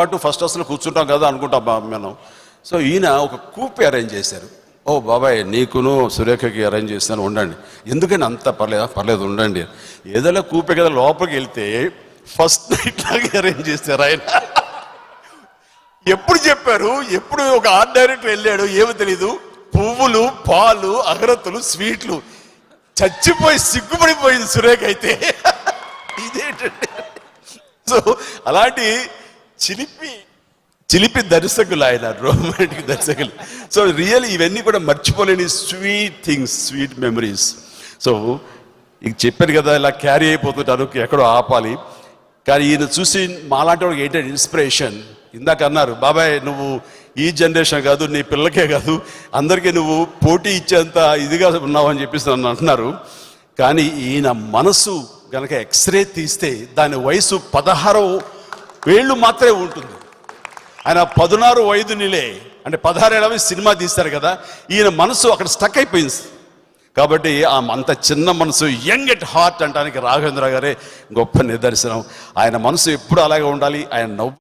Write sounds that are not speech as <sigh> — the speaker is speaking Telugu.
పాటు ఫస్ట్ అసలు కూర్చుంటాం కదా అనుకుంటాం మనం. సో ఈయన ఒక కూపి అరేంజ్ చేశారు. ఓ బాబాయ్ నీకును సురేఖకి అరేంజ్ చేస్తాను ఉండండి. ఎందుకని అంత పర్లేదా? పర్లేదు ఉండండి. ఏదైనా కూపే కదా లోపలికి వెళ్తే ఫస్ట్ నైట్ లాగా అరేంజ్ చేశారు ఆయన. ఎప్పుడు చెప్పారు? ఎప్పుడు ఒక ఆర్ట్ డైరెక్టర్ వెళ్ళాడు? ఏమో తెలీదు. పువ్వులు పాలు అగరత్తులు స్వీట్లు. చచ్చిపోయి సిగ్గుపడిపోయింది సురేఖ అయితే. ఇదేంటంటే సో అలాంటి చిలిపి చిలిపి <laughs> దర్శకులు ఆయన రోమాంటిక్ దర్శకులు. సో రియల్ ఇవన్నీ కూడా మర్చిపోలేని sweet things sweet memories so ఇక చెప్పాను కదా ఇలా క్యారీ అయిపోతుంటారు ఎక్కడో ఆపాలి. కానీ ఈయన చూసి మాలాంటి వాడికి ఏంటంటే ఇన్స్పిరేషన్ ఇందాక అన్నారు బాబాయ్ నువ్వు ఈ జనరేషన్ కాదు నీ పిల్లకే కాదు అందరికీ నువ్వు పోటీ ఇచ్చేంత ఇదిగా ఉన్నావు అని చెప్పేసి నన్ను అంటున్నారు. కానీ ఈయన మనసు గనక ఎక్స్రే తీస్తే దాని వయసు పదహారవ వేళ్ళు మాత్రమే ఉంటుంది. ఆయన పదునారు వయదునిలే అంటే పదహారేళ్ళవి సినిమా తీశారు కదా ఈయన మనసు అక్కడ స్టక్ అయిపోయింది. కాబట్టి ఆ అంత చిన్న మనసు యంగ్ ఎట్ హార్ట్ అంటానికి రాఘవేంద్ర గారే గొప్ప నిదర్శనం. ఆయన మనసు ఎప్పుడు అలాగే ఉండాలి ఆయన నవ్వు